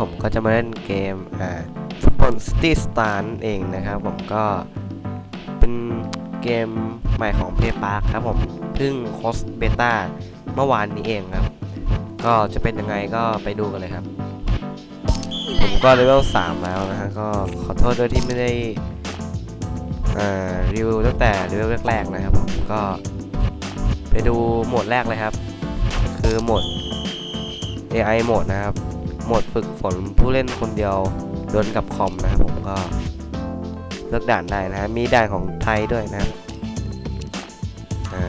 ผมก็จะมาเล่นเกมอ่าฟุตบอลซิตี้สตาร์เองนะครับ ผมก็เป็นเกมใหม่ของเพย์พาร์คครับผมเพิ่งโคสเบต้าเมื่อวานนี้เองครับ ก็จะเป็นยังไงก็ไปดูกันเลยครับ ผมก็เลเวล3แล้วนะฮะก็ขอโทษด้วยที่ไม่ได้อ่ารีวิวตั้งแต่เลเวลแรกๆนะครับผมก็ไปดูโหมดแรกเลยครับ คือโหมด AI โหมดนะครับ โหมดฝึกฝนผู้เล่นคนเดียวโดวลกับคอมนะครับผมก็เลือกด่านได้นะฮะมีด่านของไทยด้วยนะอ่า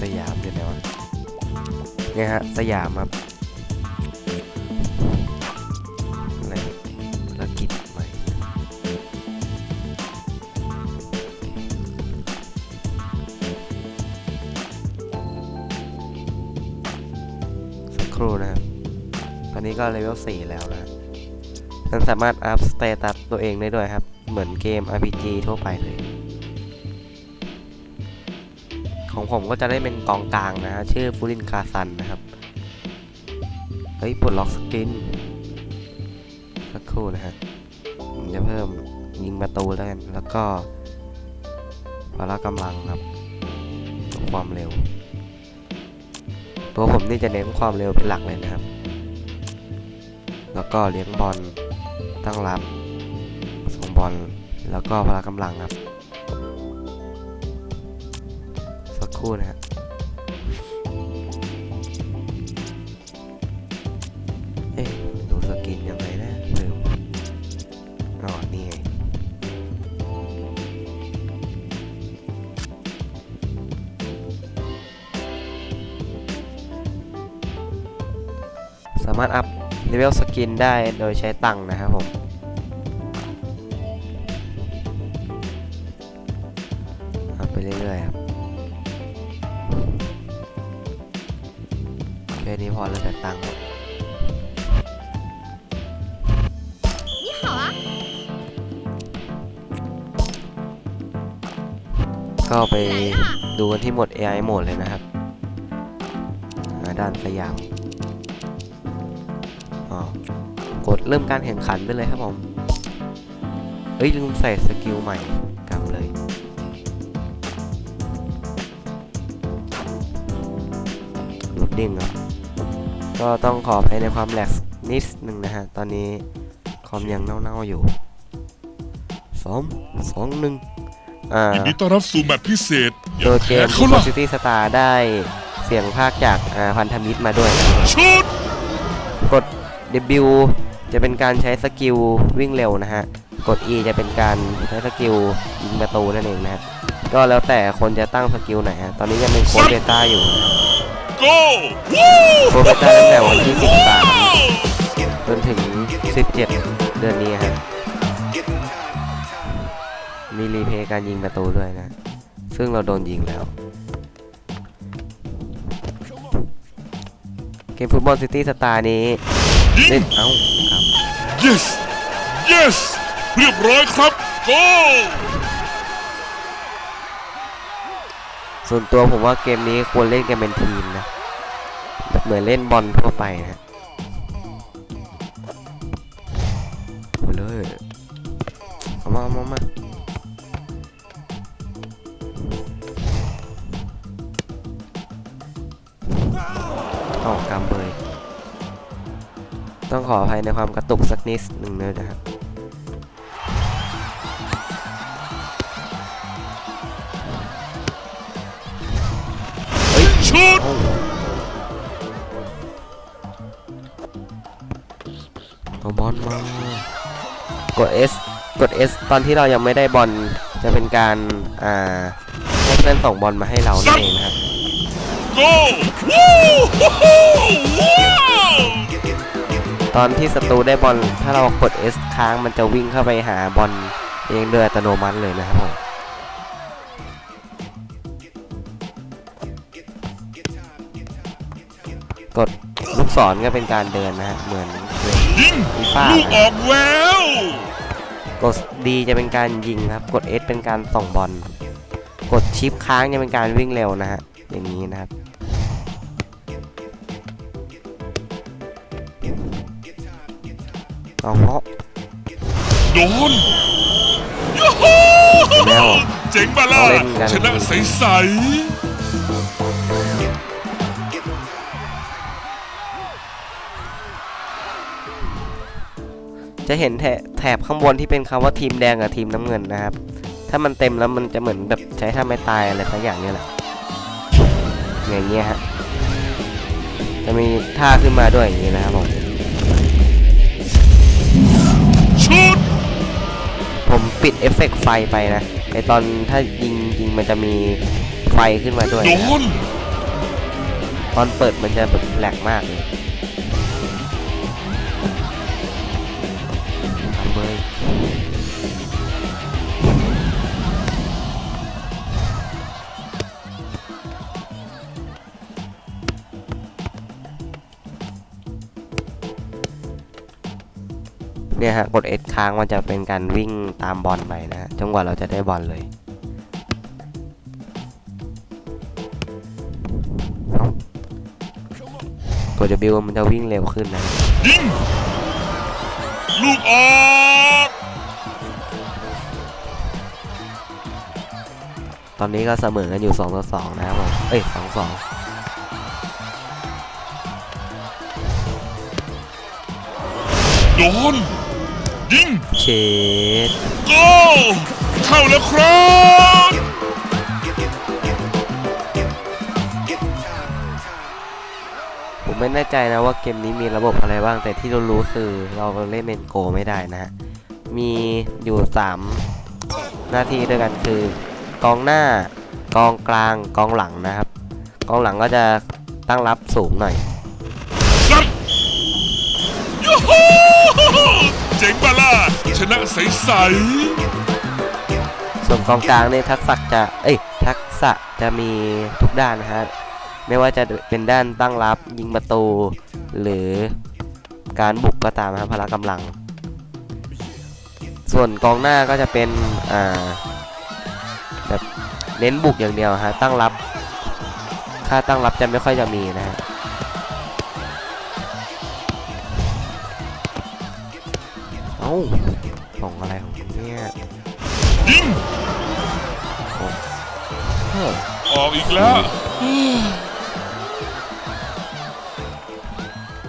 สยามอยู่ไหนวะเนี่ยฮะสยามครับอะไรภารกิจใหม่สักครู่นะครับ ตอนนี้ก็เลเวล4แล้วนะมันสามารถอัพสเตตัสตัวเองได้ด้วยครับ เหมือนเกม RPG ทั่วไปเลย ของผมก็จะได้เป็นกองกลางนะฮะชื่อฟูรินคาซันนะครับ เฮ้ยปลดล็อกสกิน สักครู่นะฮะผมจะเพิ่มยิงประตูแล้วกัน แล้วก็พละกำลังครับความเร็ว ตัวผมนี่จะเน้นความเร็วเป็นหลักเลยนะครับ แล้วก็เลี้ยงบอลตั้งรับส่งบอลแล้วก็พละกำลังครับ สักครู่นะฮะเอ๊ะดูสกินยังไงนะลืมอ๋อนี่ไงสามารถอัพ เลเวลสกินได้โดยใช้ตังค์นะครับผมไปเรื่อยๆครับแค่นี้พอแล้วแต่ตังค์ก็ไปดูกันที่หมด AI หมดเลยนะครับ ด้านสยาม กดเริ่มการแข่งขันไปเลยครับผมเอ้ยลืมใส่สกิลใหม่กำเลยโหลดดิ้งครับก็ต้องขออภัยในความแหลกนิดนึงนะฮะ ตอนนี้คอมยังเน่าๆอยู่สองสองหนึ่งอ่ายินดีต้อนรับสู่แมตช์พิเศษอโดย่ายเกแพ้มเขา Football ล่ะ City Star ได้เสียงภาคจากอ่าพันธมิตรมาด้วยนะชุดกด W จะเป็นการใช้สกิลวิ่งเร็วนะฮะ กด E จะเป็นการใช้สกิลยิงประตูนั่นเองนะฮะ ก็แล้วแต่คนจะตั้งสกิลไหนฮะ ตอนนี้ยังเป็นโค้ดเบต้าอยู่โก้วู้โค้ดเบต้าตั้งแต่วันที่ 13 จนถึง 17 เดือนนี้ฮะ มีรีเพย์การยิงประตูด้วยนะ ซึ่งเราโดนยิงแล้วเกมฟุตบอลซิตี้สตาร์นี้ ยิเล่งนเอ้าครับ yes yes เรียบร้อยครับโก้ส่วนตัวผมว่าเกมนี้ควรเล่นกันเป็นทีมนะแบบเหมือนเล่นบอลทั่วไปนะไปเลยเอามาเอามาเอามาเอา ต้องขออภัยในความกระตุกสักนิดหนึ่งเลยนะครับชุดโเอาบอลมากด S กด S ตอนที่เรายังไม่ได้บอลจะเป็นการอ่าให้เพื่อนส่งบอลมาให้เรานั่นเองนะครับโก้วู้ฮู้ฮู้ว้าว ตอนที่ศัตรูได้บอลถ้าเรากด S ค้างมันจะวิ่งเข้าไปหาบอลเองโดยอัตโนมัติเลยนะครับผมกดลูกศรก็เป็นการเดินนะฮะเหมือนเดินยิงฟีฟ่าลูกออกแววกด D จะเป็นการยิงครับ กด S เป็นการส่งบอล กดชิปค้างจะเป็นการวิ่งเร็วนะฮะอย่างนี้นะครับ เอาเพราะโดนยูฮูแล้วเจ๋งปะล่ะเราเล่นกัน ชนะใสจะเห็นแถแถบข้างบนที่เป็นคำว่าทีมแดงกับทีมน้ำเงินนะครับ ถ้ามันเต็มแล้วมันจะเหมือนแบบใช้ท่าไม่ตายอะไรสักอย่างเนี่ยแหละ อย่างเงี้ยฮะ จะมีท่าขึ้นมาด้วยอย่างนี้นะครับผม ผมปิดเอฟเฟกต์ไฟไปนะไอตอนถ้ายิงยิงมันจะมีไฟขึ้นมาด้วยโดนะครับนตอนเปิดมันจะแบบแหลกมากเลย เนี่ยฮะกด S ค้างมันจะเป็นการวิ่งตามบอลไปนะฮะจนกว่าเราจะได้บอลเลยเอ้ากด W มันจะวิ่งเร็วขึ้นนะยิงลูกออกตอนนี้ก็เสมอกันอยู่2ต่อ2นะครับผมเอ้ย2 2โดน ยิงเชดโก้เข้าแล้วครับผมไม่แน่ใจนะว่าเกมนี้มีระบบอะไรบ้าง แต่ที่เรารู้คือเราเล่นเป็นโกไม่ได้นะฮะมีอยู่ 3 หน้าที่ด้วยกันคือกองหน้ากองกลางกองหลังนะครับ กองหลังก็จะตั้งรับสูงหน่อยสัตว์ยูฮู เจ๋งปะล่ะชนะใสส่วนกองกลางเนี่ยทักษะจะเอ้ยทักษะจะมีทุกด้านนะฮะไม่ว่าจะเป็นด้านตั้งรับยิงประตู หรือการบุกก็ตามนะครับพละกำลัง ส่วนกองหน้าก็จะเป็นอ่าแบบเน้นบุกอย่างเดียวฮะตั้งรับ ค่าตั้งรับจะไม่ค่อยจะมีนะฮะาส่งอะไรของคุณเนี่ยๆยิงเฮ้อออกอีกแล้ว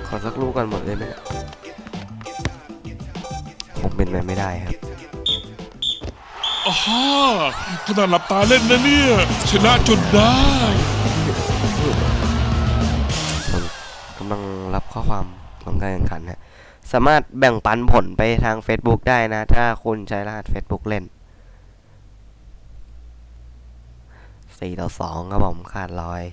ขอสักลูกกันหมดเลยไหมเนี่ยผมเป็นไปไม่ได้ครับอ้าขนาดหลับตาเล่นนะเนี่ย ชนะจนได้ผมกำลังรับข้อความของการแข่งขันฮะ สามารถแบ่งปันผลไปทาง Facebook ได้นะ ถ้าคุณใช้รหัส Facebook เล่น4ต่อ2ครับผมขาดลอย